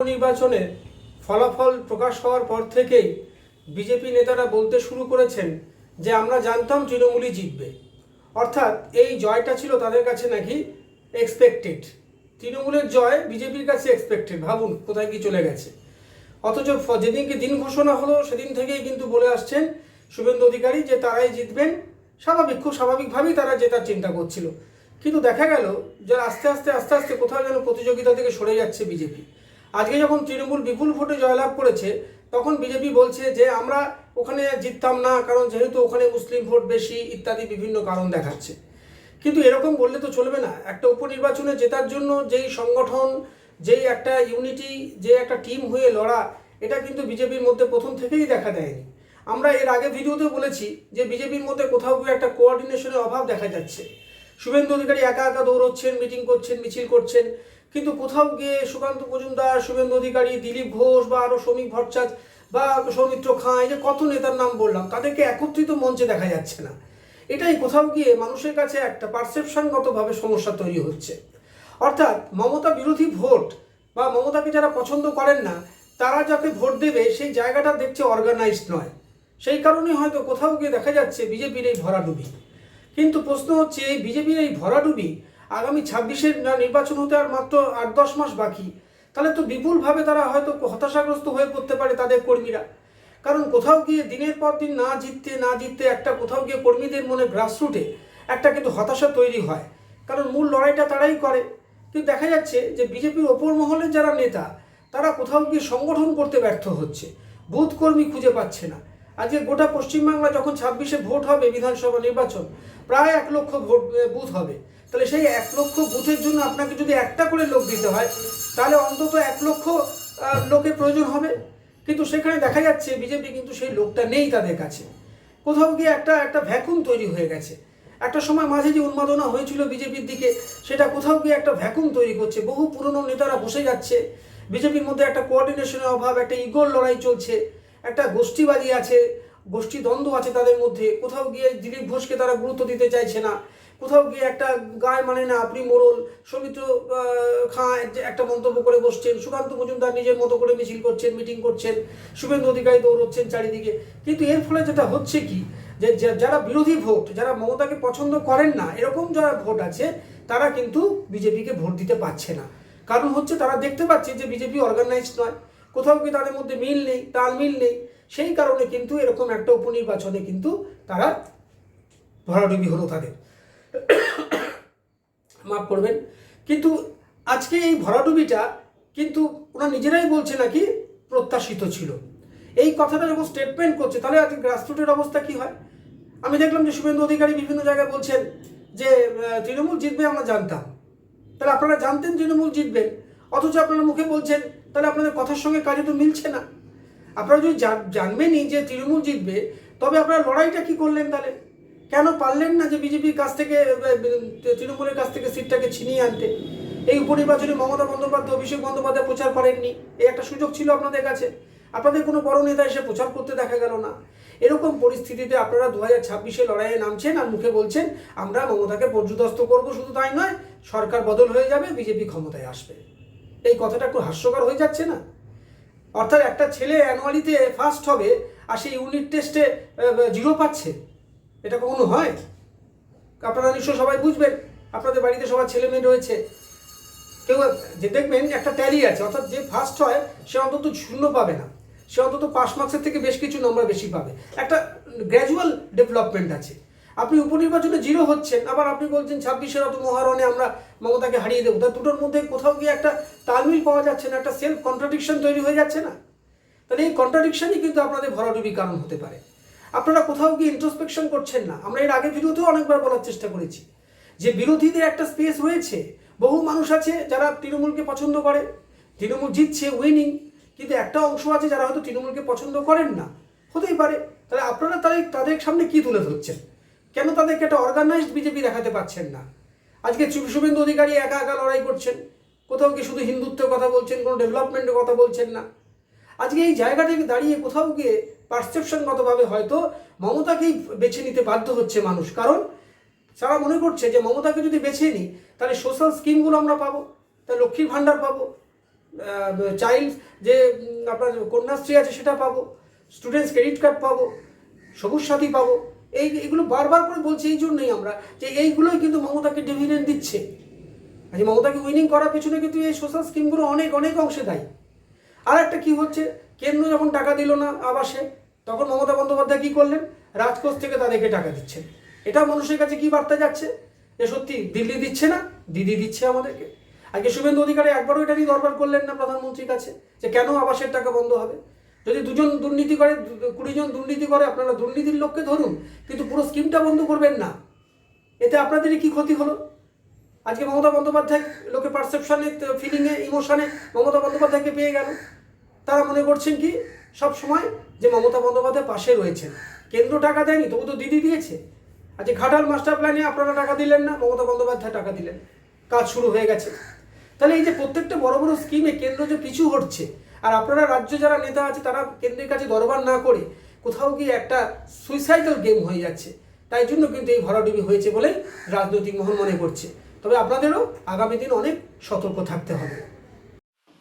নির্বাচনে ফলাফল প্রকাশ হওয়ার পর থেকেই বিজেপি নেতারা বলতে শুরু করেছেন যে আমরা জানতাম তৃণমূলই জিতবে। অর্থাৎ এই জয়টা ছিল তাদের কাছে নাকি এক্সপেক্টেড তৃণমূলের জয় বিজেপির কাছে এক্সপেক্টেড ভাবুন কোথায় কি চলে গেছে। অথচ যেদিনকে দিন ঘোষণা হলো, সেদিন থেকেই কিন্তু বলে আসছেন শুভেন্দু অধিকারী যে তারাই জিতবেন। স্বাভাবিক, খুব স্বাভাবিকভাবেই তারা জেতার চিন্তা করছিল। কিন্তু দেখা গেল যে আস্তে আস্তে আস্তে আস্তে কোথাও যেন প্রতিযোগিতা থেকে সরে যাচ্ছে বিজেপি। আজকে যখন তৃণমূল বিপুল ভোটে জয়লাভ করেছে, তখন বিজেপি বলছে যে আমরা ওখানে জিততাম না, কারণ যেহেতু ওখানে মুসলিম ভোট বেশি, ইত্যাদি বিভিন্ন কারণ দেখাচ্ছে। কিন্তু এরকম বললে তো চলবে না। একটা উপনির্বাচনে জেতার জন্য যেই সংগঠন, যেই একটা ইউনিটি যে একটা টিম হয়ে লড়া, এটা কিন্তু বিজেপির মধ্যে প্রথম থেকেই দেখা দেয়নি। আমরা এর আগে ভিডিওতে বলেছি যে বিজেপির মধ্যে কোথাও গিয়ে একটা কোঅর্ডিনেশনের অভাব দেখা যাচ্ছে। শুভেন্দু অধিকারী একা একা দৌড়চ্ছেন মিটিং করছেন, মিছিল করছেন। কিন্তু কোথাও গিয়ে সুকান্ত মজুমদার, শুভেন্দু অধিকারী, দিলীপ ঘোষ বা আরও শ্রমিক ভট্টাচার্য বা সৌমিত্র খাঁ, এই যে কত নেতার নাম বললাম, তাদেরকে একত্রিত মঞ্চে দেখা যাচ্ছে না। এটাই কোথাও গিয়ে মানুষের কাছে একটা পারসেপশনগতভাবে সমস্যা তৈরি হচ্ছে। অর্থাৎ মমতা বিরোধী ভোট বা মমতাকে যারা পছন্দ করেন না, তারা যাকে ভোট দেবে, সেই জায়গাটা দেখছে অর্গানাইজড নয়। সেই কারণেই হয়তো কোথাও গিয়ে দেখা যাচ্ছে বিজেপির এই ভরাডুবি। কিন্তু প্রশ্ন হচ্ছে, এই বিজেপির এই ভরাডুবি আগামী ছাব্বিশের নির্বাচন হতে আর মাত্র আট দশ মাস বাকি। তাহলে তো বিপুলভাবে তারা হয়তো হতাশাগ্রস্ত হয়ে পড়তে পারে তাদের কর্মীরা। কারণ কোথাও গিয়ে দিনের পর দিন না জিততে না জিততে একটা কোথাও গিয়ে কর্মীদের মনে গ্রাসরুটে একটা কিন্তু হতাশা তৈরি হয়। কারণ মূল লড়াইটা তারাই করে। কিন্তু দেখা যাচ্ছে যে বিজেপির ওপর মহলের যারা নেতা, তারা কোথাও গিয়ে সংগঠন করতে ব্যর্থ হচ্ছে। বুথ কর্মী খুঁজে পাচ্ছে না। আজকে গোটা পশ্চিমবাংলা যখন ছাব্বিশে ভোট হবে বিধানসভা নির্বাচন, প্রায় এক লক্ষ ভোট বুথ হবে। তাহলে সেই এক লক্ষ বুথের জন্য আপনাকে যদি একটা করে লোক দিতে হয়, তাহলে অন্তত এক লক্ষ লোকের প্রয়োজন হবে। কিন্তু সেখানে দেখা যাচ্ছে বিজেপি কিন্তু সেই লোকটা নেই তাদের কাছে। কোথাও গিয়ে একটা একটা ভ্যাকুম তৈরি হয়ে গেছে। একটা সময় মাঝে যে উন্মাদনা হয়েছিল বিজেপির দিকে, সেটা কোথাও গিয়ে একটা ভ্যাকুম তৈরি করছে। বহু পুরনো নেতারা বসে যাচ্ছে। বিজেপির মধ্যে একটা কোঅর্ডিনেশনের অভাব, একটা ইগোর লড়াই চলছে। একটা গোষ্ঠীবাদী আছে গোষ্ঠী দ্বন্দ্ব আছে তাদের মধ্যে। কোথাও গিয়ে দিলীপ ঘোষকে তারা গুরুত্ব দিতে চাইছে না। কোথাও গিয়ে একটা গায়ে মানে না, আপনি মোড়ল, সৌমিত্র খাঁ একটা মন্তব্য করে বসছেন, সুকান্ত মজুমদার নিজের মতো করে মিছিল করছেন মিটিং করছেন, শুভেন্দু অধিকারী দৌড়চ্ছেন চারিদিকে। কিন্তু এর ফলে যেটা হচ্ছে কি, যে যারা বিরোধী ভোট, যারা মমতাকে পছন্দ করেন না, এরকম যারা ভোট আছে, তারা কিন্তু বিজেপিকে ভোট দিতে পারছে না। কারণ হচ্ছে তারা দেখতে পাচ্ছে যে বিজেপি অর্গানাইজড নয়। কোথাও কি তাদের মধ্যে মিল নেই, তাল মিল নেই। সেই কারণে কিন্তু এরকম একটা উপনির্বাচনে কিন্তু তারা ভরাডুবি হলো তাদের। মাফ করবেন। কিন্তু আজকে এই ভরাডুবিটা কিন্তু ওরা নিজেরাই বলছে নাকি প্রত্যাশিত ছিল। এই কথাটা যখন স্টেটমেন্ট করছে, তাহলে আজকে গ্রাসরুটের অবস্থা কি হয়? আমি দেখলাম যে শুভেন্দু অধিকারী বিভিন্ন জায়গায় বলছেন যে তৃণমূল জিতবে আমরা জানতাম। তাহলে আপনারা জানতেন তৃণমূল জিতবেন অথচ আপনারা মুখে বলছেন, তাহলে আপনাদের কথার সঙ্গে কাজে তো মিলছে না। আপনারা যদি জান- জানবেনই যে তৃণমূল জিতবে, তবে আপনারা লড়াইটা কি করলেন তাহলে? কেন পারলেন না যে বিজেপির কাছ থেকে তৃণমূলের কাছ থেকে সিটটাকে ছিনিয়ে আনতে? এই উপনির্বাচনে মমতা বন্দ্যোপাধ্যায়, অভিষেক বন্দ্যোপাধ্যায় প্রচার করেননি। এই একটা সুযোগ ছিল আপনাদের কাছে। আপনাদের কোনো বড় নেতা এসে প্রচার করতে দেখা গেল না। এরকম পরিস্থিতিতে আপনারা দু হাজার ছাব্বিশে লড়াইয়ে নামছেন আর মুখে বলছেন, আমরা মমতাকে পর্যদস্ত করব, শুধু তাই নয়, সরকার বদল হয়ে যাবে, বিজেপি ক্ষমতায় আসবে। এই কথাটা একটু হাস্যকর হয়ে যাচ্ছে না? অর্থাৎ একটা ছেলে অ্যানুয়ালিতে ফার্স্ট হবে, আর সেই ইউনিট টেস্টে জিরো পাচ্ছে। এটা কখনো হয়? আপনারা নিশ্চয় সবাই বুঝবেন। আপনাদের বাড়িতে সবার ছেলে মেয়ে রয়েছে। কেউ যে দেখবেন একটা ট্যালি আছে, অর্থাৎ যে ফার্স্ট হয়, সে অন্তত শূন্য পাবে না। সে অন্তত পাস মার্কসের থেকে বেশ কিছু নম্বর বেশি পাবে। একটা গ্র্যাজুয়াল ডেভেলপমেন্ট আছে। আপনি উপনির্বাচনে জিরো হচ্ছেন, আবার আপনি বলছেন ছাব্বিশের অত মহারণে আমরা মমতাকে হারিয়ে দেবো। তা দুটোর মধ্যে কোথাও গিয়ে একটা তালমিল পাওয়া যাচ্ছে না, একটা সেলফ কন্ট্রাডিকশন তৈরি হয়ে যাচ্ছে না? তাহলে এই কন্ট্রাডিকশনই কিন্তু আপনাদের ভরাডুবি কারণ হতে পারে। আপনারা কোথাও গিয়ে ইন্ট্রোস্পেকশন করছেন না। আমরা এর আগে ভিডিওতেও অনেকবার বলার চেষ্টা করেছি। যে বিরোধীদের একটা স্পেস রয়েছে, বহু মানুষ আছে যারা তৃণমূলকে পছন্দ করে। তৃণমূল জিতছে উইনিং কিন্তু একটা অংশ আছে যারা হয়তো তৃণমূলকে পছন্দ করেন না। হতেই পারে। তাহলে আপনারা তাদের তাদের সামনে কি তুলে ধরছেন? কেন তাদেরকে একটা অর্গানাইজড বিজেপি দেখাতে পাচ্ছেন না? আজকে শুভেন্দু অধিকারী একা একা লড়াই করছেন। কোথাও কি শুধু হিন্দুত্বের কথা বলছেন, কোনো ডেভেলপমেন্টের কথা বলছেন না। আজকে এই জায়গা থেকে দাঁড়িয়ে কোথাও গিয়ে পারসেপশনগতভাবে হয়তো মমতাকেই বেছে নিতে বাধ্য হচ্ছে মানুষ। কারণ তারা মনে করছে যে মমতাকে যদি বেছে নিই তাহলে সোশ্যাল স্কিমগুলো আমরা পাবো তাহলে লক্ষ্মীর ভাণ্ডার পাবো চাইল্ড যে আপনার কন্যাশ্রী আছে সেটা পাবো স্টুডেন্টস ক্রেডিট কার্ড পাবো, সবুজ সাথী পাবো, এই এগুলো বারবার করে বলছি এই জন্যই আমরা যে এইগুলোই কিন্তু মমতাকে ডিভিডেন্ড দিচ্ছে। আজ মমতাকে উইনিং করার পিছনে কিন্তু এই সোশ্যাল স্কিমগুলো অনেক অনেক অংশে দায়ী। আর একটা কি হচ্ছে? কেন্দ্র যখন টাকা দিল না আবাসে তখন মমতা বন্দ্যোপাধ্যায় কি করলেন? রাজকোষ থেকে তাদেরকে টাকা দিচ্ছেন। এটা মানুষের কাছে কি বার্তা যাচ্ছে? যে সত্যি দিল্লি দিচ্ছে না? দিদি দিচ্ছে আমাদেরকে। আগে শুভেন্দু অধিকারী একবারও এটা নিয়ে দরবার করলেন না প্রধানমন্ত্রীর কাছে, যে কেন আবাসের টাকা বন্ধ হবে? যদি দুজন দুর্নীতি করে দু- কুড়ি জন দুর্নীতি করে, আপনারা দুর্নীতির লোককে ধরুন, কিন্তু পুরো স্কিমটা বন্ধ করবেন না। এতে আপনাদেরই কি ক্ষতি হলো? আজকে মমতা বন্দ্যোপাধ্যায় লোকে পারসেপশনে ফিলিংয়ে ইমোশনে মমতা বন্দ্যোপাধ্যায়কে পেয়ে গেল। তারা মনে করছেন কি? সব সময় যে মমতা বন্দ্যোপাধ্যায় পাশে রয়েছেন। কেন্দ্র টাকা দেয়নি, তবু তো দিদি দিয়েছে। আজকে ঘাটাল মাস্টার প্ল্যানে আপনারা টাকা দিলেন না, মমতা বন্দ্যোপাধ্যায় টাকা দিলেন। কাজ শুরু হয়ে গেছে। তাহলে এই যে প্রত্যেকটা বড় বড় স্কিমে কেন্দ্র যে পিছু হচ্ছে আর আপনারা রাজ্য যারা নেতা আছে, তারা কেন্দ্রের কাছে দরবার না করে কোথাও গিয়ে একটা সুইসাইডাল গেম হয়ে যাচ্ছে। তাই জন্য কিন্তু এই ভরাডুবি হয়েছে বলেই রাজনৈতিক মহল মনে করছে। তবে আপনাদেরও আগামী দিন অনেক সতর্ক থাকতে হবে।